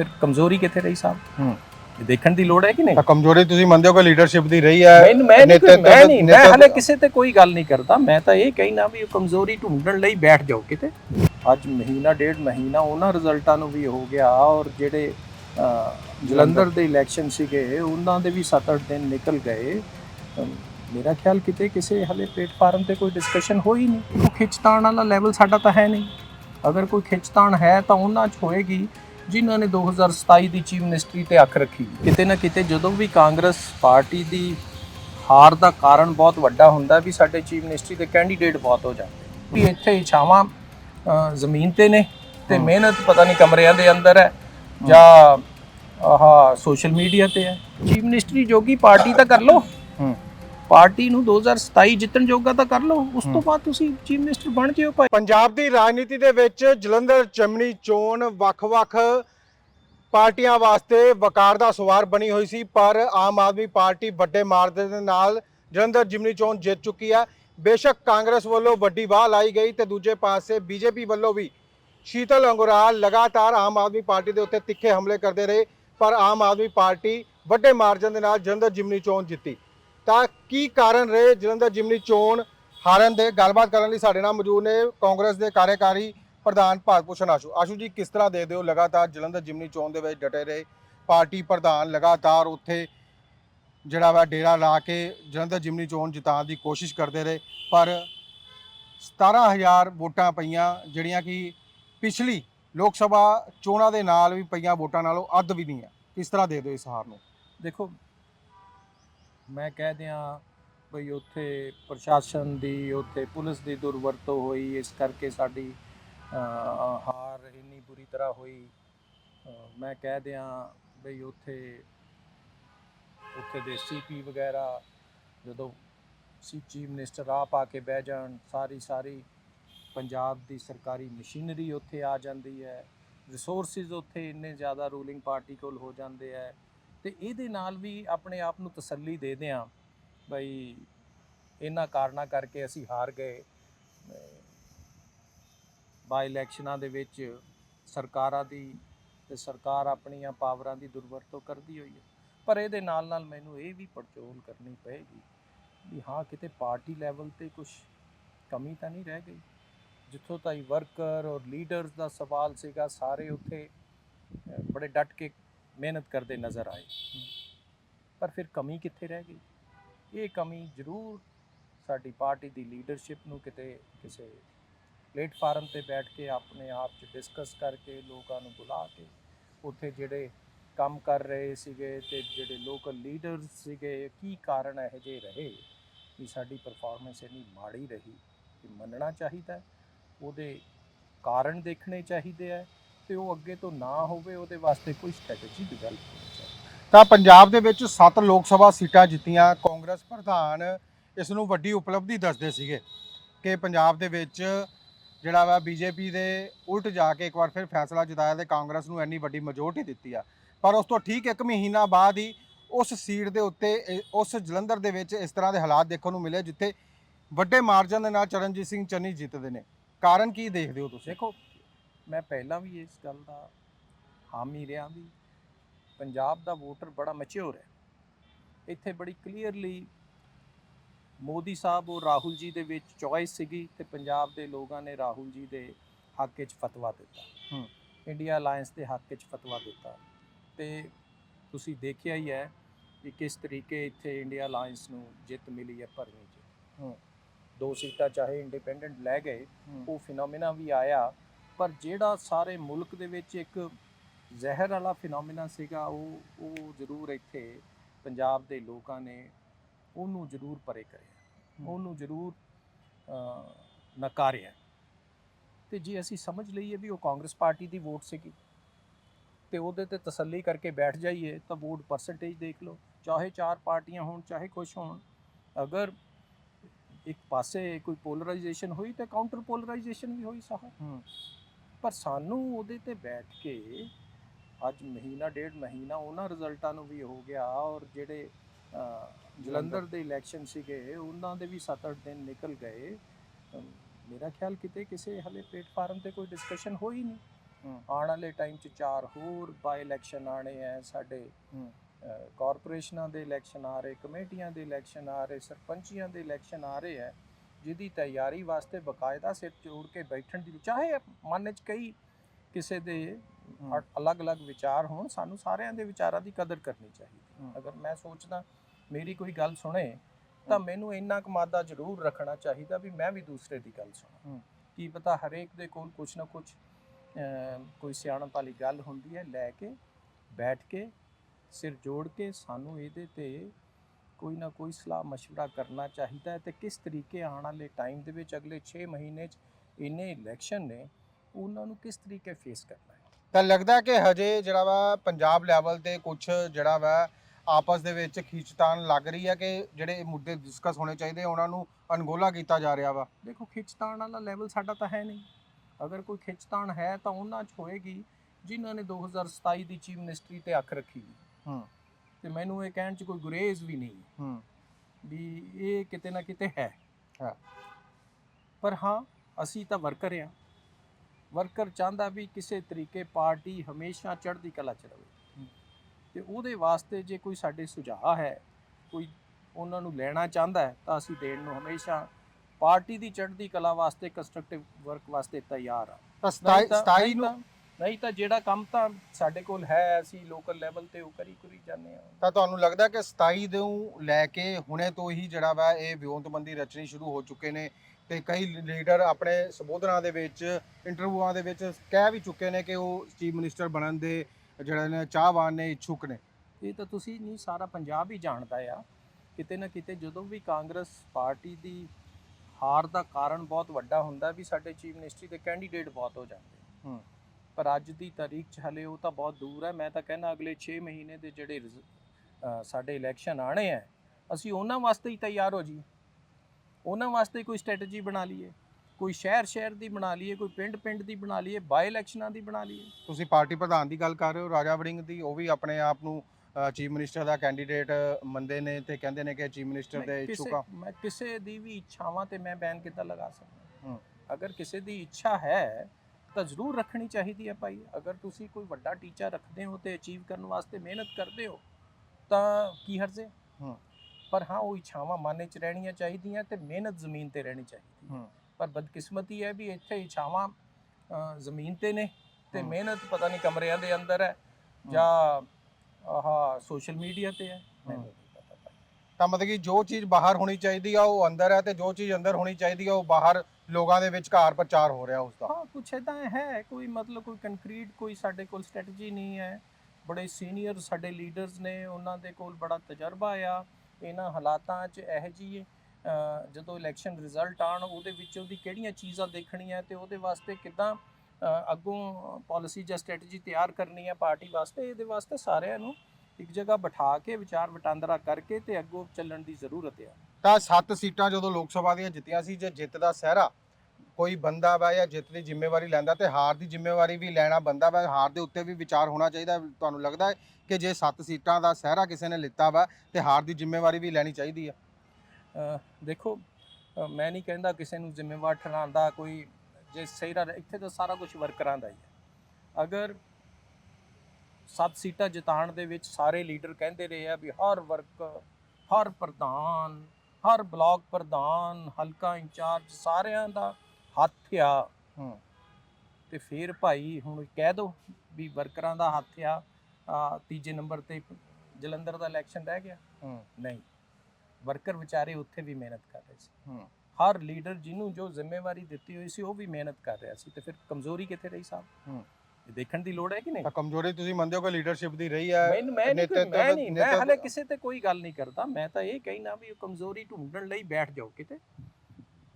ਫਿਰ ਕਮਜ਼ੋਰੀ ਕਿੱਥੇ ਰਹੀ ਸਾਹਿਬ? ਹੂੰ। ਇਹ ਦੇਖਣ ਦੀ ਲੋੜ ਹੈ ਕਿ ਨਹੀਂ? ਤਾਂ ਕਮਜ਼ੋਰੀ ਤੁਸੀਂ ਮੰਨਦੇ ਹੋ ਕਿ ਲੀਡਰਸ਼ਿਪ ਦੀ ਰਹੀ ਹੈ? ਮੈਨੂੰ ਮੈਂ ਨਹੀਂ ਕੋਈ- ਮੈਂ ਨਹੀਂ ਮੈਂ ਹਲੇ ਕਿਸੇ ਤੇ ਕੋਈ ਗੱਲ ਨਹੀਂ ਕਰਦਾ। ਮੈਂ ਤਾਂ ਇਹ ਕਹਿਣਾ ਵੀ ਉਹ ਕਮਜ਼ੋਰੀ ਢੂੰਡਣ ਲਈ ਬੈਠ ਜਾਓ ਕਿਤੇ। ਅੱਜ ਮਹੀਨਾ ਡੇਢ ਮਹੀਨਾ ਉਹਨਾਂ ਰਿਜ਼ਲਟਾਂ ਨੂੰ ਵੀ ਹੋ ਗਿਆ ਔਰ ਜਿਹੜੇ ਜਲੰਧਰ ਦੇ ਇਲੈਕਸ਼ਨ ਸੀਗੇ ਉਹਨਾਂ ਦੇ ਵੀ 7-8 ਦਿਨ ਨਿਕਲ ਗਏ। ਅਮ, ਮੇਰਾ ਖਿਆਲ ਕਿਤੇ ਕਿਸੇ ਹਲੇ ਪਲੇਟਫਾਰਮ ਤੇ ਕੋਈ ਡਿਸਕਸ਼ਨ ਹੋਈ ਨਹੀਂ। ਉਹ ਖਿੱਚਤਾਣ ਵਾਲਾ ਲੈਵਲ ਸਾਡਾ ਤਾਂ ਹੈ ਨਹੀਂ। ਅਗਰ ਕੋਈ ਖਿੱਚਤਾਣ ਹੈ ਤਾਂ ਉਹਨਾਂ 'ਚ ਹੋਏਗੀ। ਜਿਨ੍ਹਾਂ ਨੇ 2027 ਦੀ ਚੀਫ ਮਿਨਿਸਟਰੀ ਤੇ ਅੱਖ ਰੱਖੀ। ਕਿਤੇ ਨਾ ਕਿਤੇ ਜਦੋਂ ਵੀ ਕਾਂਗਰਸ ਪਾਰਟੀ ਦੀ ਹਾਰ ਦਾ ਕਾਰਨ ਬਹੁਤ ਵੱਡਾ ਹੁੰਦਾ ਵੀ ਸਾਡੇ ਚੀਫ ਮਿਨਿਸਟਰੀ ਦੇ ਕੈਂਡੀਡੇਟ ਬਹੁਤ ਹੋ ਜਾਂਦੇ ਵੀ ਇੱਥੇ ਇਛਾਵਾਂ ਜ਼ਮੀਨ ਤੇ ਨੇ ਤੇ ਮਿਹਨਤ ਪਤਾ ਨਹੀਂ ਕਮਰਿਆਂ ਦੇ ਅੰਦਰ ਹੈ ਜਾਂ ਆਹ ਸੋਸ਼ਲ ਮੀਡੀਆ ਤੇ ਹੈ। ਚੀਫ ਮਿਨਿਸਟਰੀ ਜੋਗੀ ਪਾਰਟੀ ਤਾਂ ਕਰ ਹੂੰ। ਪਾਰਟੀ ਨੂੰ 2027 ਜਿੱਤਣ ਜੋਗਾ ਤਾਂ ਕਰ ਲਓ ਉਸ ਤੋਂ ਬਾਅਦ ਤੁਸੀਂ ਚੀਫ ਮਿਨਿਸਟਰ ਬਣ ਜਿਓ ਭਾਈ। ਪੰਜਾਬ ਦੀ ਰਾਜਨੀਤੀ ਦੇ ਵਿੱਚ ਜਲੰਧਰ ਚਮਣੀ ਚੋਣ ਵੱਖ-ਵੱਖ ਪਾਰਟੀਆਂ ਵਾਸਤੇ ਵਕਾਰ ਦਾ ਸਵਾਰ ਬਣੀ ਹੋਈ ਸੀ ਪਰ ਆਮ ਆਦਮੀ ਪਾਰਟੀ ਵੱਡੇ ਮਾਰਦੇ ਦੇ ਨਾਲ ਜਲੰਧਰ ਜਿਮਨੀ ਚੋਣ ਜਿੱਤ ਚੁੱਕੀ ਹੈ। ਬੇਸ਼ੱਕ ਕਾਂਗਰਸ ਵੱਲੋਂ ਵੱਡੀ ਵਾਹ ਲਾਈ ਗਈ ਤੇ ਦੂਜੇ ਪਾਸੇ ਬੀਜੇਪੀ ਵੱਲੋਂ ਵੀ ਸ਼ੀਤਲ ਅੰਗੁਰਾਲ ਲਗਾਤਾਰ ਆਮ ਆਦਮੀ ਪਾਰਟੀ ਦੇ ਉੱਤੇ ਤਿੱਖੇ ਹਮਲੇ ਕਰਦੇ ਰਹੇ ਪਰ ਆਮ ਆਦਮੀ ਪਾਰਟੀ ਵੱਡੇ ਮਾਰਜਨ ਦੇ ਨਾਲ ਜਲੰਧਰ ਜਿਮਨੀ ਚੋਣ ਜਿੱਤੀ। ਤਾਂ ਕੀ ਕਾਰਨ ਰਹੇ ਜਲੰਧਰ ਜਿਮਨੀ ਚੋਣ ਹਾਰਨ ਦੇ? ਗੱਲਬਾਤ ਕਰਨ ਲਈ ਸਾਡੇ ਨਾਲ ਮੌਜੂਦ ਨੇ ਕਾਂਗਰਸ ਦੇ ਕਾਰਜਕਾਰੀ ਪ੍ਰਧਾਨ ਭਾਰਤ ਭੂਸ਼ਣ ਆਸ਼ੂ। ਆਸ਼ੂ ਜੀ, ਕਿਸ ਤਰ੍ਹਾਂ ਦੇਖਦੇ ਹੋ ਲਗਾਤਾਰ ਜਲੰਧਰ ਜਿਮਨੀ ਚੋਣ ਦੇ ਵਿੱਚ ਡਟੇ ਰਹੇ ਪਾਰਟੀ ਪ੍ਰਧਾਨ ਲਗਾਤਾਰ ਉੱਥੇ ਜਿਹੜਾ ਵਾ ਡੇਰਾ ਲਾ ਕੇ ਜਲੰਧਰ ਜਿਮਨੀ ਚੋਣ ਜਿਤਾਉਣ ਦੀ ਕੋਸ਼ਿਸ਼ ਕਰਦੇ ਰਹੇ, ਪਰ 17000 ਵੋਟਾਂ ਪਈਆਂ, ਜਿਹੜੀਆਂ ਕਿ ਪਿਛਲੀ ਲੋਕ ਸਭਾ ਚੋਣਾਂ ਦੇ ਨਾਲ ਵੀ ਪਈਆਂ ਵੋਟਾਂ ਨਾਲੋਂ ਅੱਧ ਵੀ ਨਹੀਂ ਆ ਕਿਸ ਤਰ੍ਹਾਂ ਦੇ ਦਿਓ ਇਸ ਹਾਰ ਨੂੰ? ਦੇਖੋ ਮੈਂ ਕਹਿ ਦਿਆਂ ਬਈ ਉੱਥੇ ਪ੍ਰਸ਼ਾਸਨ ਦੀ, ਉੱਥੇ ਪੁਲਿਸ ਦੀ ਦੁਰਵਰਤੋਂ ਹੋਈ, ਇਸ ਕਰਕੇ ਸਾਡੀ ਹਾਰ ਇੰਨੀ ਬੁਰੀ ਤਰ੍ਹਾਂ ਹੋਈ। ਮੈਂ ਕਹਿ ਦਿਆਂ ਬਈ ਉੱਥੇ ਉੱਥੇ ਦੇ ਸੀਪੀ ਵਗੈਰਾ ਜਦੋਂ ਸੀ ਚੀਫ ਮਿਨਿਸਟਰ ਆ ਪਾ ਕੇ ਬਹਿ ਜਾਣ, ਸਾਰੀ ਸਾਰੀ ਪੰਜਾਬ ਦੀ ਸਰਕਾਰੀ ਮਸ਼ੀਨਰੀ ਉੱਥੇ ਆ ਜਾਂਦੀ ਹੈ। ਰਿਸੋਰਸਿਸ ਉੱਥੇ ਇੰਨੇ ਜ਼ਿਆਦਾ ਰੂਲਿੰਗ ਪਾਰਟੀ ਕੋਲ ਹੋ ਜਾਂਦੇ ਹੈ। ਤੇ ਇਹਦੇ ਨਾਲ ਵੀ ਆਪਣੇ ਆਪ ਨੂੰ ਤਸੱਲੀ ਦੇ ਦਿਆਂ ਬਈ ਇਹਨਾਂ ਕਾਰਨਾਂ ਕਰਕੇ ਅਸੀਂ ਹਾਰ ਗਏ। ਬਾਈ ਇਲੈਕਸ਼ਨਾਂ ਦੇ ਵਿੱਚ ਸਰਕਾਰਾਂ ਦੀ ਤੇ ਸਰਕਾਰ ਆਪਣੀਆਂ ਪਾਵਰਾਂ ਦੀ ਦੁਰਵਰਤੋਂ ਕਰਦੀ ਹੋਈ ਹੈ। ਪਰ ਇਹਦੇ ਨਾਲ ਨਾਲ ਮੈਨੂੰ ਇਹ ਵੀ ਪੜਚੋਲ ਕਰਨੀ ਪਏਗੀ ਵੀ ਹਾਂ, ਕਿਤੇ ਪਾਰਟੀ ਲੈਵਲ ਤੇ ਕੁਝ ਕਮੀ ਤਾਂ ਨਹੀਂ ਰਹਿ ਗਈ। ਜਿੱਥੋਂ ਤਾਈ ਵਰਕਰ ਔਰ ਲੀਡਰਸ ਦਾ ਸਵਾਲ ਸੀਗਾ, ਸਾਰੇ ਉੱਥੇ ਬੜੇ ਡਟ ਕੇ ਮਿਹਨਤ ਕਰਦੇ ਨਜ਼ਰ ਆਏ। ਪਰ ਫਿਰ ਕਮੀ ਕਿੱਥੇ ਰਹਿ ਗਈ? ਇਹ ਕਮੀ ਜ਼ਰੂਰ ਸਾਡੀ ਪਾਰਟੀ ਦੀ ਲੀਡਰਸ਼ਿਪ ਨੂੰ ਕਿਤੇ ਕਿਸੇ ਪਲੇਟਫਾਰਮ ਤੇ ਬੈਠ ਕੇ ਆਪਣੇ ਆਪ 'ਚ ਡਿਸਕਸ ਕਰਕੇ ਲੋਕਾਂ ਨੂੰ ਬੁਲਾ ਕੇ ਉੱਥੇ ਜਿਹੜੇ ਕੰਮ ਕਰ ਰਹੇ ਸੀਗੇ ਤੇ ਜਿਹੜੇ ਲੋਕਲ ਲੀਡਰਸ ਸੀਗੇ ਕੀ ਕਾਰਨ ਇਹੋ ਜਿਹੇ ਰਹੇ ਕਿ ਸਾਡੀ ਪਰਫਾਰਮੈਂਸ ਇੰਨੀ ਮਾੜੀ ਰਹੀ? ਕਿ ਮੰਨਣਾ ਚਾਹੀਦਾ ਉਹਦੇ ਕਾਰਨ ਦੇਖਣੇ ਚਾਹੀਦੇ ਹੈ। ਤੇ ਉਹ ਅੱਗੇ ਤੋਂ ਨਾ ਹੋਵੇ, ਉਹਦੇ ਵਾਸਤੇ ਕੋਈ ਸਟ੍ਰੈਟਜੀ ਡਿਵੈਲਪ ਹੋਣੀ ਚਾਹੀਦੀ। ਤਾਂ ਪੰਜਾਬ ਦੇ ਵਿੱਚ 7 ਲੋਕ ਸਭਾ ਸੀਟਾਂ ਜਿੱਤੀਆਂ। ਕਾਂਗਰਸ ਪ੍ਰਧਾਨ ਇਸ ਨੂੰ ਵੱਡੀ ਉਪਲਬਧੀ ਦੱਸਦੇ ਸੀਗੇ ਕਿ ਪੰਜਾਬ ਦੇ ਵਿੱਚ ਜਿਹੜਾ ਵਾ ਬੀਜੇਪੀ ਦੇ ਉਲਟ ਜਾ ਕੇ ਇੱਕ ਵਾਰ ਫਿਰ ਫੈਸਲਾ ਜਿਤਾਇਆ ਤੇ ਕਾਂਗਰਸ ਨੂੰ ਇੰਨੀ ਵੱਡੀ ਮੈਜੋਰਟੀ ਦਿੱਤੀ ਆ। ਪਰ ਉਸ ਤੋਂ ਠੀਕ ਇੱਕ ਮਹੀਨਾ ਬਾਅਦ ਹੀ ਉਸ ਸੀਟ ਦੇ ਉੱਤੇ ਉਸ ਜਲੰਧਰ ਦੇ ਵਿੱਚ ਇਸ ਤਰ੍ਹਾਂ ਦੇ ਹਾਲਾਤ ਦੇਖਣ ਨੂੰ ਮਿਲੇ ਜਿੱਥੇ ਵੱਡੇ ਮਾਰਜਨ ਦੇ ਨਾਲ ਚਰਨਜੀਤ ਸਿੰਘ ਚੰਨੀ ਜਿੱਤਦੇ ਨੇ। ਕਾਰਨ ਕੀ ਦੇਖਦੇ ਹੋ ਤੁਸੀਂ? ਦੇਖੋ ਮੈਂ ਪਹਿਲਾਂ ਵੀ ਇਸ ਗੱਲ ਦਾ ਹਾਮੀ ਰਿਹਾ ਵੀ ਪੰਜਾਬ ਦਾ ਵੋਟਰ ਬੜਾ ਮੈਚੁਰ ਹੈ। ਇੱਥੇ ਬੜੀ ਕਲੀਅਰਲੀ ਮੋਦੀ ਸਾਹਿਬ ਔਰ ਰਾਹੁਲ ਜੀ ਦੇ ਵਿੱਚ ਚੋਇਸ ਸੀਗੀ ਤੇ ਪੰਜਾਬ ਦੇ ਲੋਕਾਂ ਨੇ ਰਾਹੁਲ ਜੀ ਦੇ ਹੱਕ ਵਿੱਚ ਫਤਵਾ ਦਿੱਤਾ। ਹੂੰ। ਇੰਡੀਆ ਅਲਾਈਅੰਸ ਦੇ ਹੱਕ ਵਿੱਚ ਫਤਵਾ ਦਿੱਤਾ। ਤੇ ਤੁਸੀਂ ਦੇਖਿਆ ਹੀ ਹੈ ਕਿ ਕਿਸ ਤਰੀਕੇ ਇੱਥੇ ਇੰਡੀਆ ਅਲਾਈਅੰਸ ਨੂੰ ਜਿੱਤ ਮਿਲੀ ਹੈ ਭਰਵੀਂ 'ਚ। ਹੂੰ। ਦੋ ਸੀਟਾਂ ਚਾਹੇ ਇੰਡੀਪੈਂਡੈਂਟ ਲੈ ਗਏ ਉਹ ਫਿਨੋਮੀਨਾ ਵੀ ਆਇਆ ਪਰ ਜਿਹੜਾ ਸਾਰੇ ਮੁਲਕ ਦੇ ਵਿੱਚ ਇੱਕ ਜ਼ਹਿਰ ਵਾਲਾ ਫਿਨੋਮੀਨਾ ਸੀਗਾ ਉਹ ਉਹ ਜ਼ਰੂਰ ਇੱਥੇ ਪੰਜਾਬ ਦੇ ਲੋਕਾਂ ਨੇ ਉਹਨੂੰ ਜ਼ਰੂਰ ਪਰੇ ਕਰਿਆ। ਉਹਨੂੰ ਜ਼ਰੂਰ ਨਕਾਰਿਆ। ਤੇ ਜੇ ਅਸੀਂ ਸਮਝ ਲਈਏ ਵੀ ਉਹ ਕਾਂਗਰਸ ਪਾਰਟੀ ਦੀ ਵੋਟ ਸੀਗੀ ਤੇ ਉਹਦੇ ਤੇ ਤਸੱਲੀ ਕਰਕੇ ਬੈਠ ਜਾਈਏ ਤਾਂ ਵੋਟ ਪਰਸੈਂਟੇਜ ਦੇਖ ਲਓ। ਚਾਹੇ ਚਾਰ ਪਾਰਟੀਆਂ ਹੋਣ ਚਾਹੇ ਕੁਛ ਹੋਣ ਅਗਰ ਇੱਕ ਪਾਸੇ ਕੋਈ ਪੋਲਰਾਈਜੇਸ਼ਨ ਹੋਈ ਤਾਂ ਕਾਊਂਟਰ ਪੋਲਰਾਈਜੇਸ਼ਨ ਵੀ ਹੋਈ ਸਾਹ। ਹੂੰ। ਪਰ ਸਾਨੂੰ ਉਹਦੇ ਤੇ ਬੈਠ ਕੇ ਅੱਜ ਮਹੀਨਾ ਡੇਢ ਮਹੀਨਾ ਉਹਨਾਂ ਰਿਜ਼ਲਟਾਂ ਨੂੰ ਵੀ ਹੋ ਗਿਆ ਔਰ ਜਿਹੜੇ ਜਲੰਧਰ ਦੇ ਇਲੈਕਸ਼ਨ ਸੀਗੇ ਉਹਨਾਂ ਦੇ ਵੀ 7-8 ਦਿਨ ਨਿਕਲ ਗਏ। ਮੇਰਾ ਖਿਆਲ ਕਿਤੇ ਕਿਸੇ ਹਲੇ ਪਲੇਟਫਾਰਮ ਤੇ ਕੋਈ ਡਿਸਕਸ਼ਨ ਹੋਈ ਨਹੀਂ। ਆਉਣ ਵਾਲੇ ਟਾਈਮ 'ਚ ਚਾਰ ਹੋਰ ਬਾਈ ਇਲੈਕਸ਼ਨ ਆਣੇ ਆ ਸਾਡੇ ਕਾਰਪੋਰੇਸ਼ਨਾਂ ਦੇ ਇਲੈਕਸ਼ਨ ਆ ਰਹੇ ਕਮੇਟੀਆਂ ਦੇ ਇਲੈਕਸ਼ਨ ਆ ਰਹੇ ਸਰਪੰਚੀਆਂ ਦੇ ਇਲੈਕਸ਼ਨ ਆ ਰਹੇ ਆ ਜਿਹਦੀ ਤਿਆਰੀ ਵਾਸਤੇ ਬਕਾਇਦਾ ਸਿਰ ਜੋੜ ਕੇ ਬੈਠਣ ਦੀ ਚਾਹੇ ਮਨ 'ਚ ਕਈ ਕਿਸੇ ਦੇ ਅਲੱਗ-ਅਲੱਗ ਵਿਚਾਰ ਹੋਣ ਸਾਨੂੰ ਸਾਰਿਆਂ ਦੇ ਵਿਚਾਰਾਂ ਦੀ ਕਦਰ ਕਰਨੀ ਚਾਹੀਦੀ ਹੂੰ। ਅਗਰ ਮੈਂ ਸੋਚਦਾ ਮੇਰੀ ਕੋਈ ਗੱਲ ਸੁਣੇ ਤਾਂ ਮੈਨੂੰ ਇੰਨਾ ਕੁ ਮਾਦਾ ਜ਼ਰੂਰ ਰੱਖਣਾ ਚਾਹੀਦਾ ਵੀ ਮੈਂ ਵੀ ਦੂਸਰੇ ਦੀ ਗੱਲ ਸੁਣਾ। ਕੀ ਪਤਾ ਹਰੇਕ ਦੇ ਕੋਲ ਕੁਝ ਨਾ ਕੁਝ ਕੋਈ ਸਿਆਣਪ ਵਾਲੀ ਗੱਲ ਹੁੰਦੀ ਹੈ ਲੈ ਕੇ ਬੈਠ ਕੇ ਸਿਰ ਜੋੜ ਕੇ ਸਾਨੂੰ ਇਹਦੇ ਤੇ ਕੋਈ ਨਾ ਕੋਈ ਸਲਾਹ مشورہ ਕਰਨਾ ਚਾਹੀਦਾ ਹੈ ਤੇ ਕਿਸ ਤਰੀਕੇ ਆਉਣ ਵਾਲੇ ਟਾਈਮ ਦੇ ਵਿੱਚ ਅਗਲੇ 6 ਮਹੀਨੇ 'ਚ ਇੰਨੇ ਇਲੈਕਸ਼ਨ ਨੇ ਉਹਨਾਂ ਨੂੰ ਕਿਸ ਤਰੀਕੇ ਫੇਸ ਕਰਨਾ ਹੈ ਤਾਂ ਲੱਗਦਾ ਕਿ ਹਜੇ ਜਿਹੜਾ ਵਾ ਪੰਜਾਬ ਲੈਵਲ ਤੇ ਕੁਝ ਜਿਹੜਾ ਵਾ ਆਪਸ ਦੇ ਵਿੱਚ ਖਿੱਚਤਾਨ ਲੱਗ ਰਹੀ ਹੈ ਕਿ ਜਿਹੜੇ ਮੁੱਦੇ ਡਿਸਕਸ ਹੋਣੇ ਚਾਹੀਦੇ ਉਹਨਾਂ ਨੂੰ ਅਣਗੋਲਾ ਕੀਤਾ ਜਾ ਰਿਹਾ ਵਾ ਦੇਖੋ ਖਿੱਚਤਾਣ ਵਾਲਾ ਲੈਵਲ ਸਾਡਾ ਤਾਂ ਹੈ ਨਹੀਂ ਅਗਰ ਕੋਈ ਖਿੱਚਤਾਣ ਹੈ ਤਾਂ ਉਹਨਾਂ 'ਚ ਹੋਏਗੀ ਜਿਨ੍ਹਾਂ ਨੇ 2027 ਦੀ ਚੀਫ ਮਿਨਿਸਟਰੀ ਤੇ ਅੱਖ ਰੱਖੀ ਹੋਈ। ਹੂੰ ਤੇ ਮੈਨੂੰ ਇਹ ਕਹਿਣ 'ਚ ਕੋਈ ਗੁਰੇਜ਼ ਵੀ ਨਹੀਂ ਹੂੰ ਵੀ ਇਹ ਕਿਤੇ ਨਾ ਕਿਤੇ ਹੈ। ਹਾਂ। ਪਰ ਹਾਂ ਅਸੀਂ ਤਾਂ ਵਰਕਰ ਆ ਵਰਕਰ ਚਾਹੁੰਦਾ ਵੀ ਕਿਸੇ ਤਰੀਕੇ ਪਾਰਟੀ ਹਮੇਸ਼ਾ ਚੜ੍ਹਦੀ ਕਲਾ ਚ ਰਹੇ। ਤੇ ਉਹਦੇ ਵਾਸਤੇ ਜੇ ਕੋਈ ਸਾਡੇ ਸੁਝਾਅ ਹੈ ਕੋਈ ਉਹਨਾਂ ਨੂੰ ਲੈਣਾ ਚਾਹੁੰਦਾ ਹੈ ਤਾਂ ਅਸੀਂ ਦੇਣ ਨੂੰ ਹਮੇਸ਼ਾ ਪਾਰਟੀ ਦੀ ਚੜ੍ਹਦੀ ਕਲਾ ਵਾਸਤੇ ਕੰਸਟਰਕਟਿਵ ਵਰਕ ਵਾਸਤੇ ਤਿਆਰ ਆ ਤਾਂ ਨਹੀਂ 27 ਤਾਂ- 27 ਨਹੀਂ ਨੂੰ ਨਹੀਂ ਤਾਂ ਜਿਹੜਾ ਕੰਮ ਤਾਂ ਸਾਡੇ ਕੋਲ ਹੈ ਅਸੀਂ ਲੋਕਲ ਲੈਵਲ ਤੇ ਉਹ ਕਰੀ ਕਰੀ ਜਾਂਦੇ ਆ ਤਾਂ ਤੁਹਾਨੂੰ ਲੱਗਦਾ ਕਿ 27 ਨੂੰ ਲੈ ਕੇ ਹੁਣੇ ਤੋਂ ਹੀ ਜਿਹੜਾ ਵਾ ਇਹ ਵਿਉਂਤਬੰਦੀ ਰਚਣੀ ਸ਼ੁਰੂ ਹੋ ਚੁੱਕੇ ਨੇ ਤੇ ਕਈ ਲੀਡਰ ਆਪਣੇ ਸੰਬੋਧਨਾਂ ਦੇ ਵਿੱਚ ਇੰਟਰਵਿਊਆਂ ਦੇ ਵਿੱਚ ਕਹਿ ਵੀ ਚੁੱਕੇ ਨੇ ਕਿ ਉਹ ਚੀਫ ਮਿਨਿਸਟਰ ਬਣਨ ਦੇ ਜਿਹੜੇ ਨੇ ਚਾਹਵਾਨ ਨੇ ਇੱਛੁਕ ਨੇ। ਇਹ ਤਾਂ ਤੁਸੀਂ ਨਹੀਂ ਸਾਰਾ ਪੰਜਾਬ ਹੀ ਜਾਣਦਾ ਆ। ਕਿਤੇ ਨਾ ਕਿਤੇ ਜਦੋਂ ਵੀ ਕਾਂਗਰਸ ਪਾਰਟੀ ਦੀ ਹਾਰ ਦਾ ਕਾਰਨ ਬਹੁਤ ਵੱਡਾ ਹੁੰਦਾ ਵੀ ਸਾਡੇ ਚੀਫ ਮਿਨਿਸਟਰੀ ਦੇ ਕੈਂਡੀਡੇਟ ਬਹੁਤ ਹੋ ਜਾਂਦੇ। ਹੂੰ। ਪਰ ਅੱਜ ਦੀ ਤਾਰੀਖ 'ਚ ਹਲੇ ਉਹ ਤਾਂ ਬਹੁਤ ਦੂਰ ਹੈ। ਮੈਂ ਤਾਂ ਕਹਿੰਦਾ ਅਗਲੇ 6 ਮਹੀਨੇ ਦੇ ਜਿਹੜੇ ਸਾਡੇ ਇਲੈਕਸ਼ਨ ਆਣੇ ਆ ਅਸੀਂ ਉਹਨਾਂ ਵਾਸਤੇ ਹੀ ਤਿਆਰ ਹੋ ਜੀ ਉਹਨਾਂ ਵਾਸਤੇ ਕੋਈ ਸਟ੍ਰੈਟਜੀ ਬਣਾ ਲਈਏ ਕੋਈ ਸ਼ਹਿਰ ਸ਼ਹਿਰ ਦੀ ਬਣਾ ਲਈਏ ਕੋਈ ਪਿੰਡ ਪਿੰਡ ਦੀ ਬਣਾ ਲਈਏ ਬਾਈ ਇਲੈਕਸ਼ਨਾਂ ਦੀ ਬਣਾ ਲਈਏ। ਤੁਸੀਂ ਪਾਰਟੀ ਪ੍ਰਧਾਨ ਦੀ ਗੱਲ ਕਰ ਰਹੇ ਹੋ ਰਾਜਾ ਵੜਿੰਗ ਦੀ ਉਹ ਵੀ ਆਪਣੇ ਆਪ ਨੂੰ ਚੀਫ ਮਿਨਿਸਟਰ ਦਾ ਕੈਂਡੀਡੇਟ ਮੰਨਦੇ ਨੇ ਤੇ ਕਹਿੰਦੇ ਨੇ ਕਿ ਚੀਫ ਮਿਨਿਸਟਰ ਦੇ ਇੱਛੁਕ ਆ। ਮੈਂ ਕਿਸੇ ਦੀ ਵੀ ਇੱਛਾਵਾਂ ਤੇ ਮੈਂ ਬੈਨ ਕਿੱਦਾਂ ਲਗਾ ਸਕਦਾ? ਹੂੰ। ਅਗਰ ਕਿਸੇ ਦੀ ਇੱਛਾ ਹੈ ਤਾਂ ਜ਼ਰੂਰ ਰੱਖਣੀ ਚਾਹੀਦੀ ਹੈ ਭਾਈ ਅਗਰ ਤੁਸੀਂ ਕੋਈ ਵੱਡਾ ਟੀਚਾ ਰੱਖਦੇ ਹੋ ਤੇ ਅਚੀਵ ਕਰਨ ਵਾਸਤੇ ਮਿਹਨਤ ਕਰਦੇ ਹੋ ਤਾਂ ਕੀ ਹਰਜ਼ ਹੈ। ਪਰ ਹਾਂ ਉਹ ਇੱਛਾਵਾਂ ਮਨ 'ਚ ਰਹਿਣੀਆਂ ਚਾਹੀਦੀਆਂ ਤੇ ਮਿਹਨਤ ਜ਼ਮੀਨ ਤੇ ਰਹਿਣੀ ਚਾਹੀਦੀ ਹੈ। ਪਰ ਬਦਕਿਸਮਤੀ ਹੈ ਵੀ ਇੱਥੇ ਇੱਛਾਵਾਂ ਜ਼ਮੀਨ ਤੇ ਨੇ ਤੇ। ਮਿਹਨਤ ਪਤਾ ਨਹੀਂ ਕਮਰਿਆਂ ਦੇ ਅੰਦਰ ਹੈ ਜਾਂ ਆਹ ਸੋਸ਼ਲ ਮੀਡੀਆ ਤੇ ਹੈ। ਤਾਂ ਮਤਲਬ ਕਿ ਜੋ ਚੀਜ਼ ਬਾਹਰ ਹੋਣੀ ਚਾਹੀਦੀ ਆ, ਉਹ ਅੰਦਰ ਹੈ ਤੇ ਜੋ ਚੀਜ਼ ਅੰਦਰ ਹੋਣੀ ਚਾਹੀਦੀ ਆ, ਉਹ ਬਾਹਰ ਲੋਕਾਂ ਦੇ ਵਿਚਕਾਰ ਪ੍ਰਚਾਰ ਹੋ ਰਿਹਾ ਉਸ ਦਾ। ਹਾਂ, ਕੁਛ ਇਦਾਂ ਹੈ, ਕੋਈ ਮਤਲਬ ਕੋਈ ਕੰਕਰੀਟ ਕੋਈ ਸਾਡੇ ਕੋਲ ਸਟ੍ਰੈਟਜੀ ਨਹੀਂ ਹੈ। ਬੜੇ ਸੀਨੀਅਰ ਸਾਡੇ ਲੀਡਰਸ ਨੇ, ਉਹਨਾਂ ਦੇ ਕੋਲ ਬੜਾ ਤਜਰਬਾ ਆ। ਇਹਨਾਂ ਹਾਲਾਤਾਂ 'ਚ ਇਹ ਜੀ ਜਦੋਂ ਇਲੈਕਸ਼ਨ ਰਿਜ਼ਲਟ ਆਣ ਉਹਦੇ ਵਿੱਚ ਉਹਦੀ ਕਿਹੜੀਆਂ ਚੀਜ਼ਾਂ ਦੇਖਣੀਆਂ ਤੇ ਉਹਦੇ ਵਾਸਤੇ ਕਿਦਾਂ ਅੱਗੋਂ ਪਾਲਿਸੀ ਜਾਂ ਸਟ੍ਰੈਟਜੀ ਤਿਆਰ ਕਰਨੀ ਹੈ ਪਾਰਟੀ ਵਾਸਤੇ, ਇਹਦੇ ਵਾਸਤੇ ਸਾਰਿਆਂ ਨੂੰ ਇੱਕ ਜਗ੍ਹਾ ਬਿਠਾ ਕੇ ਵਿਚਾਰ ਵਟਾਂਦਰਾ ਕਰਕੇ ਤੇ ਅੱਗੋਂ ਚੱਲਣ ਦੀ ਜ਼ਰੂਰਤ ਹੈ ਤਾਂ ਸੱਤ ਸੀਟਾਂ ਜਦੋਂ ਲੋਕ ਸਭਾ ਦੀਆਂ ਜਿੱਤੀਆਂ ਸੀ ਜੇ ਜਿੱਤ ਦਾ ਸਹਿਰਾ ਕੋਈ ਬੰਦਾ ਵਾ ਜਾਂ ਜਿੱਤ ਦੀ ਜ਼ਿੰਮੇਵਾਰੀ ਲੈਂਦਾ ਤੇ ਹਾਰ ਦੀ ਜ਼ਿੰਮੇਵਾਰੀ ਵੀ ਲੈਣਾ ਬੰਦਾ ਵਾ ਹਾਰ ਦੇ ਉੱਤੇ ਵੀ ਵਿਚਾਰ ਹੋਣਾ ਚਾਹੀਦਾ। ਤੁਹਾਨੂੰ ਲੱਗਦਾ ਹੈ ਕਿ ਜੇ ਸੱਤ ਸੀਟਾਂ ਦਾ ਸਹਿਰਾ ਕਿਸੇ ਨੇ ਲਿੱਤਾ ਵਾ ਤੇ ਹਾਰ ਦੀ ਜ਼ਿੰਮੇਵਾਰੀ ਵੀ ਲੈਣੀ ਚਾਹੀਦੀ ਆ? ਦੇਖੋ ਮੈਂ ਨਹੀਂ ਕਹਿੰਦਾ ਕਿਸੇ ਨੂੰ ਜ਼ਿੰਮੇਵਾਰ ਠਹਿਰਾਉਂਦਾ ਕੋਈ ਜੇ ਸਹੀ ਰਾ ਇੱਥੇ ਤਾਂ ਸਾਰਾ ਕੁਝ ਵਰਕਰਾਂ ਦਾ ਹੀ ਹੈ ਅਗਰ ਸੱਤ ਸੀਟਾਂ ਜਿਤਾਉਣ ਦੇ ਵਿੱਚ ਸਾਰੇ ਲੀਡਰ ਕਹਿੰਦੇ ਰਹੇ ਆ ਵੀ ਹਰ ਵਰਕ ਹਰ ਪ੍ਰਧਾਨ ਹਰ ਬਲਾਕ ਪ੍ਰਧਾਨ ਹਲਕਾ ਇੰਚਾਰਜ ਸਾਰਿਆਂ ਦਾ ਹੱਥ ਆ। ਹੂੰ। ਤੇ ਫਿਰ ਭਾਈ ਹੁਣ ਕਹਿ ਦੋ ਵੀ ਵਰਕਰਾਂ ਦਾ ਹੱਥ ਆ। ਤੀਜੇ ਨੰਬਰ ਤੇ ਜਲੰਧਰ ਦਾ ਇਲੈਕਸ਼ਨ ਰਹਿ ਗਿਆ। ਹੂੰ। ਨਹੀਂ ਵਰਕਰ ਵਿਚਾਰੇ ਉੱਥੇ ਵੀ ਮਿਹਨਤ ਕਰ ਰਹੇ ਸੀ। ਹੂੰ। ਹਰ ਲੀਡਰ ਜਿਹਨੂੰ ਜੋ ਜ਼ਿੰਮੇਵਾਰੀ ਦਿੱਤੀ ਹੋਈ ਸੀ ਉਹ ਵੀ ਮਿਹਨਤ ਕਰ ਰਿਹਾ ਸੀ ਤੇ ਫਿਰ ਕਮਜ਼ੋਰੀ ਕਿੱਥੇ ਰਹੀ ਸਾਹਿਬ? ਦੇਖਣ ਦੀ ਲੋੜ ਹੈ ਕਿ ਨਹੀਂ? ਤਾਂ ਕਮਜ਼ੋਰੀ ਤੁਸੀਂ ਮੰਨਦੇ ਹੋ ਕਿ ਲੀਡਰਸ਼ਿਪ ਦੀ ਰਹੀ ਹੈ ਮੈਨੂੰ ਮੈਂ ਨਹੀਂ ਕੋਈ- ਮੈਂ ਨਹੀਂ ਮੈਂ ਹਲੇ ਕਿਸੇ ਤੇ ਕੋਈ ਗੱਲ ਨਹੀਂ ਕਰਦਾ। ਮੈਂ ਤਾਂ ਇਹ ਕਹਿਣਾ ਵੀ ਉਹ ਕਮਜ਼ੋਰੀ ਢੂੰਡਣ ਲਈ ਬੈਠ ਜਾਓ ਕਿਤੇ।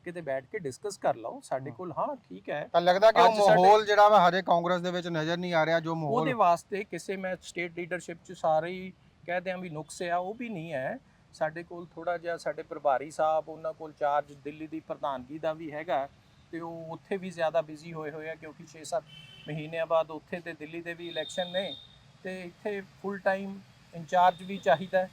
ਕਿਤੇ ਬੈਠ ਕੇ ਡਿਸਕਸ ਕਰ ਲਓ ਸਾਡੇ। ਕੋਲ। ਹਾਂ ਠੀਕ ਹੈ। ਤਾਂ ਲੱਗਦਾ ਕਿ ਉਹ ਅੱਜ ਸਾਡੇ- ਮਾਹੌਲ ਜਿਹੜਾ ਵਾ ਹਜੇ ਕਾਂਗਰਸ ਦੇ ਵਿੱਚ ਨਜ਼ਰ ਨਹੀਂ ਆ ਰਿਹਾ ਜੋ ਉਹਦੇ ਮਾਹੌਲ ਵਾਸਤੇ ਕਿਸੇ ਮੈਂ ਸਟੇਟ ਲੀਡਰਸ਼ਿਪ ਚ ਸਾਰੇ ਹੀ ਕਹਦੇ ਆ ਵੀ ਨੁਕਸ ਆ ਉਹ ਵੀ ਨਹੀਂ ਹੈ। ਸਾਡੇ ਕੋਲ ਥੋੜਾ ਜਿਹਾ ਸਾਡੇ ਪ੍ਰਭਾਰੀ ਸਾਹਿਬ ਉਹਨਾਂ ਕੋਲ ਚਾਰਜ ਦਿੱਲੀ ਦੀ ਪ੍ਰਧਾਨਗੀ ਦਾ ਵੀ ਹੈਗਾ। ਤੇ ਉਹ ਉੱਥੇ ਵੀ ਜ਼ਿਆਦਾ ਬਿਜ਼ੀ ਹੋਏ ਹੋਏ ਆ ਕਿਉਂਕਿ 6-7 ਮਹੀਨਿਆਂ ਬਾਅਦ ਉੱਥੇ ਤੇ ਦਿੱਲੀ ਦੇ ਵੀ ਇਲੈਕਸ਼ਨ ਨੇ ਤੇ ਇੱਥੇ ਫੁੱਲ ਟਾਈਮ ਇੰਚਾਰਜ ਵੀ ਚਾਹੀਦਾ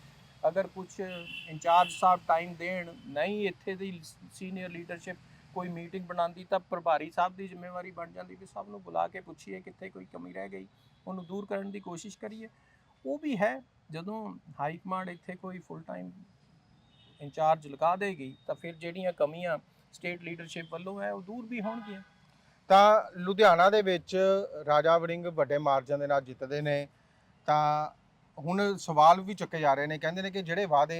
ਅਗਰ ਕੁਝ ਇੰਚਾਰਜ ਸਾਹਿਬ ਟਾਈਮ ਦੇਣ, ਨਹੀਂ ਇੱਥੇ ਦੀ ਸੀਨੀਅਰ ਲੀਡਰਸ਼ਿਪ ਕੋਈ ਮੀਟਿੰਗ ਬਣਾਉਂਦੀ ਤਾਂ ਪ੍ਰਭਾਰੀ ਸਾਹਿਬ ਦੀ ਜ਼ਿੰਮੇਵਾਰੀ ਬਣ ਜਾਂਦੀ ਵੀ ਸਭ ਨੂੰ ਬੁਲਾ ਕੇ ਪੁੱਛੀਏ ਕਿੱਥੇ ਕੋਈ ਕਮੀ ਰਹਿ ਗਈ, ਉਹਨੂੰ ਦੂਰ ਕਰਨ ਦੀ ਕੋਸ਼ਿਸ਼ ਕਰੀਏ। ਉਹ ਵੀ ਹੈ, ਜਦੋਂ ਹਾਈ ਕਮਾਂਡ ਇੱਥੇ ਕੋਈ ਫੁੱਲ ਟਾਈਮ ਇੰਚਾਰਜ ਲਗਾ ਦੇਗੀ ਤਾਂ ਫਿਰ ਜਿਹੜੀਆਂ ਕਮੀਆਂ ਸਟੇਟ ਲੀਡਰਸ਼ਿਪ ਵੱਲੋਂ ਹੈ, ਉਹ ਦੂਰ ਵੀ ਹੋਣਗੀਆਂ। ਤਾਂ ਲੁਧਿਆਣਾ ਦੇ ਵਿੱਚ ਰਾਜਾ ਵੜਿੰਗ ਵੱਡੇ ਮਾਰਜਨ ਦੇ ਨਾਲ ਜਿੱਤਦੇ ਨੇ, ਤਾਂ ਹੁਣ ਸਵਾਲ ਵੀ ਚੁੱਕੇ ਜਾ ਰਹੇ ਨੇ, ਕਹਿੰਦੇ ਨੇ ਕਿ ਜਿਹੜੇ ਵਾਅਦੇ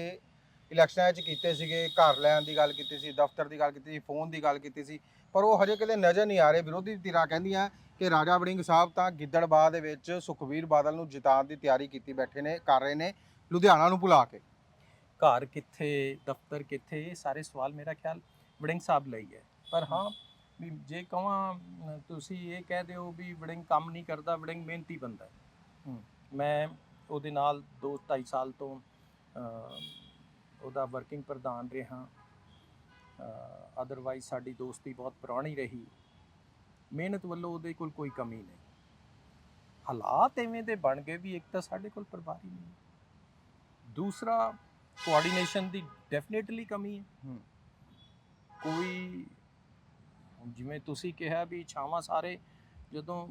ਇਲੈਕਸ਼ਨਾਂ 'ਚ ਕੀਤੇ ਸੀਗੇ, ਘਰ ਲੈਣ ਦੀ ਗੱਲ ਕੀਤੀ ਸੀ, ਦਫ਼ਤਰ ਦੀ ਗੱਲ ਕੀਤੀ ਸੀ, ਫੋਨ ਦੀ ਗੱਲ ਕੀਤੀ ਸੀ, ਪਰ ਉਹ ਹਜੇ ਕਿਤੇ ਨਜ਼ਰ ਨਹੀਂ ਆ ਰਹੇ। ਵਿਰੋਧੀ ਧਿਰਾਂ ਕਹਿੰਦੀਆਂ ਕਿ ਰਾਜਾ ਵੜਿੰਗ ਸਾਹਿਬ ਤਾਂ ਗਿੱਦੜਬਾਹ ਦੇ ਵਿੱਚ ਸੁਖਵੀਰ ਬਾਦਲ ਨੂੰ ਜਿਤਾਉਣ ਦੀ ਤਿਆਰੀ ਕੀਤੀ ਬੈਠੇ ਨੇ, ਕਰ ਰਹੇ ਨੇ, ਲੁਧਿਆਣਾ ਨੂੰ ਭੁਲਾ ਕੇ। ਘਰ ਕਿੱਥੇ, ਦਫ਼ਤਰ ਕਿੱਥੇ, ਇਹ ਸਾਰੇ ਸਵਾਲ ਮੇਰਾ ਖਿਆਲ ਵੜਿੰਗ ਸਾਹਿਬ ਲਈ ਹੈ। ਪਰ ਹਾਂ ਵੀ ਜੇ ਕਹਾਂ ਤੁਸੀਂ ਇਹ ਕਹਿ ਦਿਓ ਵੀ ਵੜਿੰਗ ਕੰਮ ਨਹੀਂ ਕਰਦਾ ਵੜਿੰਗ ਮਿਹਨਤੀ ਬੰਦਾ ਹੈ। ਹੂੰ। ਮੈਂ ਉਹਦੇ ਨਾਲ 2 2.5 ਸਾਲ ਤੋਂ ਉਹਦਾ ਵਰਕਿੰਗ ਪ੍ਰਧਾਨ ਰਿਹਾ। ਅਦਰਵਾਈਜ਼ ਸਾਡੀ ਦੋਸਤੀ ਬਹੁਤ ਪੁਰਾਣੀ ਰਹੀ। ਮਿਹਨਤ ਵੱਲੋਂ ਉਹਦੇ ਕੋਲ ਕੋਈ ਕਮੀ ਨਹੀਂ। ਹਾਲਾਤ ਐਵੇਂ ਦੇ ਬਣ ਗਏ ਵੀ ਇੱਕ ਤਾਂ ਸਾਡੇ ਕੋਲ ਪ੍ਰਭਾਰੀ ਨਹੀਂ ਦੂਸਰਾ ਕੋਆਰਡੀਨੇਸ਼ਨ ਦੀ ਡੈਫੀਨਿਟਲੀ ਕਮੀ ਹੈ। ਹੂੰ। ਕੋਈ ਜਿਵੇਂ ਤੁਸੀਂ ਕਿਹਾ ਵੀ ਛਾਵਾਂ ਸਾਰੇ ਜਦੋਂ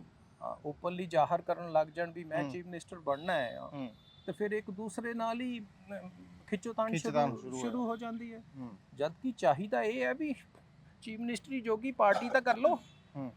ਓਪਨਲੀ ਜ਼ਾਹਰ ਕਰਨ ਲੱਗ ਜਾਣ ਵੀ ਮੈਂ। ਚੀਫ ਮਿਨਿਸਟਰ ਬਣਨਾ ਹੈ। ਤੇ ਫਿਰ ਇੱਕ ਦੂਸਰੇ ਨਾਲ ਹੀ ਖਿੱਚੋਤਾਣ ਸ਼ੁਰੂ ਹੋ ਜਾਂਦੀ ਹੈ। ਜਦ ਕਿ ਚਾਹੀਦਾ ਇਹ ਹੈ ਵੀ ਚੀਫ ਮਿਨਿਸਟਰੀ ਜੋਗੀ ਪਾਰਟੀ ਤਾਂ ਕਰ ਹੂੰ।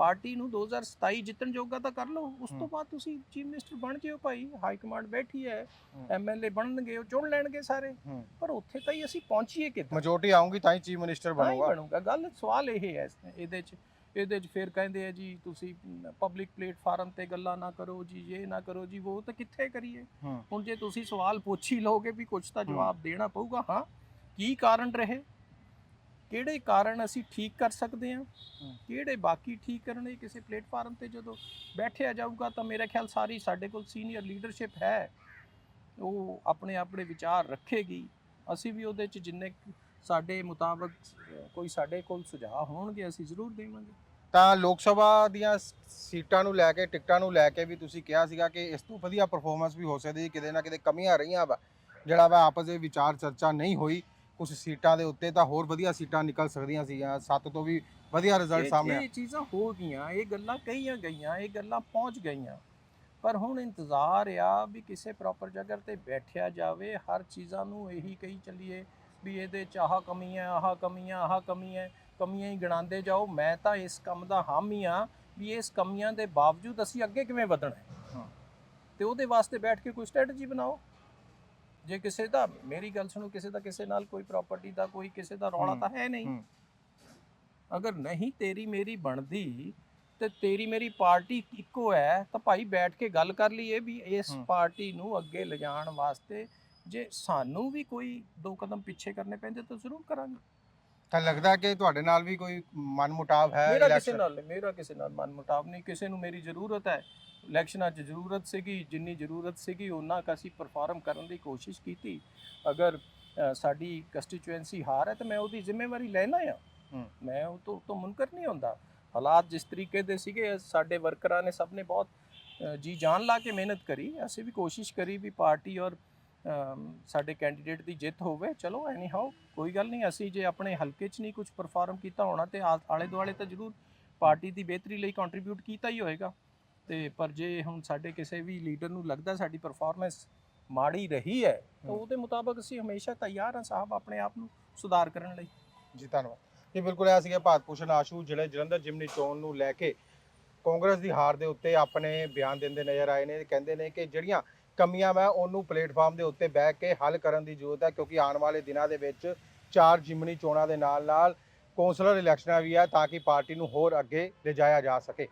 ਪਾਰਟੀ ਨੂੰ 2027 ਜਿੱਤਣ ਜੋਗਾ ਤਾਂ ਕਰ ਲਓ ਉਸ ਤੋਂ। ਬਾਅਦ ਤੁਸੀਂ ਚੀਫ ਮਿਨਿਸਟਰ ਬਣ ਜਿਓ ਭਾਈ ਹਾਈ ਕਮਾਂਡ ਬੈਠੀ ਹੈ। ਐਮਐਲਏ ਬਣਨਗੇ ਉਹ ਚੁਣ ਲੈਣਗੇ ਸਾਰੇ। ਪਰ ਉੱਥੇ ਤਾਂ ਹੀ ਅਸੀਂ ਪਹੁੰਚੀਏ ਕਿੱਦਾਂ ਮੈਜੋਰਟੀ ਆਉਂਗੀ ਤਾਂ ਹੀ ਚੀਫ ਮਿਨਿਸਟਰ ਬਣੂਗਾ ਬਣੂਗਾ ਗੱਲ ਸਵਾਲ ਇਹ ਹੈ ਇਹਦੇ ਚ ਇਹਦੇ ਚ ਫਿਰ ਕਹਿੰਦੇ ਆ ਜੀ ਤੁਸੀਂ ਪਬਲਿਕ ਪਲੇਟਫਾਰਮ ਤੇ ਗੱਲਾਂ ਨਾ ਕਰੋ ਜੀ ਇਹ ਨਾ ਕਰੋ ਜੀ ਉਹ ਤਾਂ ਕਿੱਥੇ ਕਰੀਏ। ਹੁਣ ਜੇ ਤੁਸੀਂ ਸਵਾਲ ਪੁੱਛ ਹੀ ਲਓਗੇ ਵੀ ਕੁਝ ਤਾਂ। ਜਵਾਬ ਦੇਣਾ ਪਊਗਾ ਹਾਂ ਕੀ ਕਾਰਨ ਰਹੇ ਕਿਹੜੇ ਕਾਰਨ ਅਸੀਂ ਠੀਕ ਕਰ ਸਕਦੇ ਹਾਂ। ਕਿਹੜੇ ਬਾਕੀ ਠੀਕ ਕਰਨੇ ਕਿਸੇ ਪਲੇਟਫਾਰਮ ਤੇ ਜਦੋਂ ਬੈਠਿਆ ਜਾਊਗਾ ਤਾਂ ਮੇਰਾ ਖਿਆਲ ਸਾਰੀ ਸਾਡੇ ਕੋਲ ਸੀਨੀਅਰ ਲੀਡਰਸ਼ਿਪ ਹੈ। ਉਹ ਆਪਣੇ ਆਪਣੇ ਵਿਚਾਰ ਰੱਖੇਗੀ। ਅਸੀਂ ਵੀ ਉਹਦੇ ਚ ਜਿੰਨੇ ਸਾਡੇ ਮੁਤਾਬਕ ਕੋਈ ਸਾਡੇ ਕੋਲ ਸੁਝਾਅ ਹੋਣਗੇ ਅਸੀਂ ਜ਼ਰੂਰ ਦੇਵਾਂਗੇ। ਤਾਂ ਲੋਕ ਸਭਾ ਦੀਆਂ ਸੀਟਾਂ ਨੂੰ ਲੈ ਕੇ ਟਿਕਟਾਂ ਨੂੰ ਲੈ ਕੇ ਵੀ ਤੁਸੀਂ ਕਿਹਾ ਸੀਗਾ ਕਿ ਇਸ ਤੋਂ ਵਧੀਆ ਪਰਫਾਰਮੈਂਸ ਵੀ ਹੋ ਸਕਦੀ ਕਿਤੇ ਨਾ ਕਿਤੇ ਕਮੀਆਂ ਰਹੀਆਂ ਵਾ। ਜਿਹੜਾ ਵਾ ਆਪਸ ਦੇ ਵਿਚਾਰ ਚਰਚਾ ਨਹੀਂ ਹੋਈ। ਕੁਝ ਸੀਟਾਂ ਦੇ ਉੱਤੇ ਤਾਂ ਹੋਰ ਵਧੀਆ ਸੀਟਾਂ ਨਿਕਲ ਸਕਦੀਆਂ ਸੀਗੀਆਂ। ਸੱਤ ਤੋਂ ਵੀ ਵਧੀਆ ਰਿਜ਼ਲਟ ਸਾਹਮਣੇ ਆ। ਇਹ ਚੀਜ਼ਾਂ ਹੋ ਗਈਆਂ ਇਹ ਗੱਲਾਂ ਕਹੀਆਂ ਗਈਆਂ ਇਹ ਗੱਲਾਂ ਪਹੁੰਚ ਗਈਆਂ। ਪਰ ਹੁਣ ਇੰਤਜ਼ਾਰ ਆ ਵੀ ਕਿਸੇ ਪ੍ਰੋਪਰ ਜਗ੍ਹਾ ਤੇ ਬੈਠਿਆ ਜਾਵੇ ਹਰ ਚੀਜ਼ਾਂ ਨੂੰ ਇਹੀ ਕਹੀ ਚੱਲੀਏ ਵੀ ਇਹਦੇ ਚ ਆਹ ਕਮੀ ਹੈ ਆਹ ਕਮੀ ਹੈ ਆਹ ਕਮੀ ਹੈ ਕਮੀਆਂ ਹੀ ਗਿਣਾਉਂਦੇ ਜਾਓ। ਮੈਂ ਤਾਂ ਇਸ ਕੰਮ ਦਾ ਹਾਮੀ ਆ ਵੀ ਇਸ ਕਮੀਆਂ ਦੇ ਬਾਵਜੂਦ ਅਸੀਂ ਅੱਗੇ ਕਿਵੇਂ ਵਧਣਾ ਹਾਂ। ਤੇ ਉਹਦੇ ਵਾਸਤੇ ਬੈਠ ਕੇ ਕੋਈ ਸਟ੍ਰੈਟਜੀ ਬਣਾਓ। ਜੇ ਕਿਸੇ ਦਾ ਮੇਰੀ ਗੱਲ ਸੁਣੋ ਕਿਸੇ ਦਾ ਕਿਸੇ ਨਾਲ ਕੋਈ ਪ੍ਰਾਪਰਟੀ ਦਾ ਕੋਈ ਕਿਸੇ ਦਾ ਰੌਲਾ ਤਾਂ ਹੈ ਨਹੀਂ। ਅਗਰ ਨਹੀਂ ਤੇਰੀ ਮੇਰੀ ਬਣਦੀ ਤੇ ਤੇਰੀ ਮੇਰੀ ਪਾਰਟੀ ਇੱਕੋ ਹੈ ਤਾਂ ਭਾਈ ਬੈਠ ਕੇ ਗੱਲ ਕਰ ਲਈਏ ਵੀ ਇਸ। ਪਾਰਟੀ ਨੂੰ ਅੱਗੇ ਲਿਜਾਣ ਵਾਸਤੇ ਜੇ ਸਾਨੂੰ ਵੀ ਕੋਈ ਦੋ ਕਦਮ ਪਿੱਛੇ ਕਰਨੇ ਪੈਂਦੇ ਤਾਂ ਜ਼ਰੂਰ ਕਰਾਂਗੇ ਤਾਂ ਲੱਗਦਾ ਕਿ ਤੁਹਾਡੇ ਨਾਲ ਵੀ ਕੋਈ ਮਨਮੁਟਾਵ ਹੈ ਮੇਰਾ ਕਿਸੇ election- ਨਾਲ ਨਹੀਂ ਮੇਰਾ ਕਿਸੇ ਨਾਲ ਮਨ ਮੁਟਾਵ ਨਹੀਂ। ਕਿਸੇ ਨੂੰ ਮੇਰੀ ਜ਼ਰੂਰਤ ਹੈ। ਇਲੈਕਸ਼ਨਾਂ 'ਚ ਜ਼ਰੂਰਤ ਸੀਗੀ ਜਿੰਨੀ ਜ਼ਰੂਰਤ ਸੀਗੀ ਉਹਨਾਂ ਕੁ ਅਸੀਂ ਪਰਫਾਰਮ ਕਰਨ ਦੀ ਕੋਸ਼ਿਸ਼ ਕੀਤੀ। ਅਗਰ ਅ, ਸਾਡੀ ਕੰਸਟੀਚੁਐਂਸੀ ਹਾਰ ਹੈ ਤਾਂ ਮੈਂ ਉਹਦੀ ਜ਼ਿੰਮੇਵਾਰੀ ਲੈਣਾ ਆ ਹੂੰ। ਮੈਂ ਉਹ ਤੋਂ ਤੋਂ ਮੁਨਕਰ ਨਹੀਂ ਹੁੰਦਾ। ਹਾਲਾਤ ਜਿਸ ਤਰੀਕੇ ਦੇ ਸੀਗੇ ਸਾਡੇ ਵਰਕਰਾਂ ਨੇ ਸਭ ਨੇ ਬਹੁਤ ਅ, ਜੀ ਜਾਨ ਲਾ ਕੇ ਮਿਹਨਤ ਕਰੀ। ਅਸੀਂ ਵੀ ਕੋਸ਼ਿਸ਼ ਕਰੀ ਵੀ ਪਾਰਟੀ ਔਰ ਸਾਡੇ ਕੈਂਡੀਡੇਟ ਦੀ ਜਿੱਤ ਹੋਵੇ, ਚਲੋ ਐਨੀ ਹਾਓ ਕੋਈ ਗੱਲ ਨਹੀਂ, ਅਸੀਂ ਜੇ ਆਪਣੇ ਹਲਕੇ 'ਚ ਨਹੀਂ ਕੁਝ ਪਰਫਾਰਮ ਕੀਤਾ ਹੋਣਾ ਤੇ ਆਲੇ ਦੁਆਲੇ ਤਾਂ ਜ਼ਰੂਰ ਪਾਰਟੀ ਦੀ ਬਿਹਤਰੀ ਲਈ ਕੰਟਰੀਬਿਊਟ ਕੀਤਾ ਹੀ ਹੋਏਗਾ। ਤੇ ਪਰ ਜੇ ਹੁਣ ਸਾਡੇ ਕਿਸੇ ਵੀ ਲੀਡਰ ਨੂੰ ਲੱਗਦਾ ਸਾਡੀ ਪਰਫਾਰਮੈਂਸ ਮਾੜੀ ਰਹੀ ਹੈ, ਤਾਂ ਉਹਦੇ ਮੁਤਾਬਕ ਅਸੀਂ ਹਮੇਸ਼ਾ ਤਿਆਰ ਹਾਂ ਸਾਹਿਬ ਆਪਣੇ ਆਪ ਨੂੰ ਸੁਧਾਰ ਕਰਨ ਲਈ। ਜੀ, ਧੰਨਵਾਦ। ਜੀ ਬਿਲਕੁਲ ਇਹ ਸੀਗਾ ਭਾਰਤ ਭੂਸ਼ਣ ਆਸ਼ੂ, ਜਿਹੜੇ ਜਲੰਧਰ ਜਿਮਨੀ ਚੋਣ ਨੂੰ ਲੈ ਕੇ ਕਾਂਗਰਸ ਦੀ ਹਾਰ ਦੇ ਉੱਤੇ ਆਪਣੇ ਬਿਆਨ ਦਿੰਦੇ ਨਜ਼ਰ ਆਏ ਨੇ, ਕਹਿੰਦੇ ਨੇ ਕਿ ਜਿਹੜੀਆਂ ਕਮੀਆਂ ਵਾ ਉਹਨੂੰ ਪਲੇਟਫਾਰਮ ਦੇ ਉੱਤੇ ਬਹਿ ਕੇ ਹੱਲ ਕਰਨ ਦੀ ਜ਼ਰੂਰਤ ਹੈ, ਕਿਉਂਕਿ ਆਉਣ ਵਾਲੇ ਦਿਨਾਂ ਦੇ ਵਿੱਚ ਚਾਰ ਜਿਮਨੀ ਚੋਣਾਂ ਦੇ ਨਾਲ ਨਾਲ ਕੌਂਸਲਰ ਇਲੈਕਸ਼ਨਾਂ ਵੀ ਆ ਤਾਂ ਕਿ ਪਾਰਟੀ ਨੂੰ ਹੋਰ ਅੱਗੇ ਲਿਜਾਇਆ ਜਾ ਸਕੇ।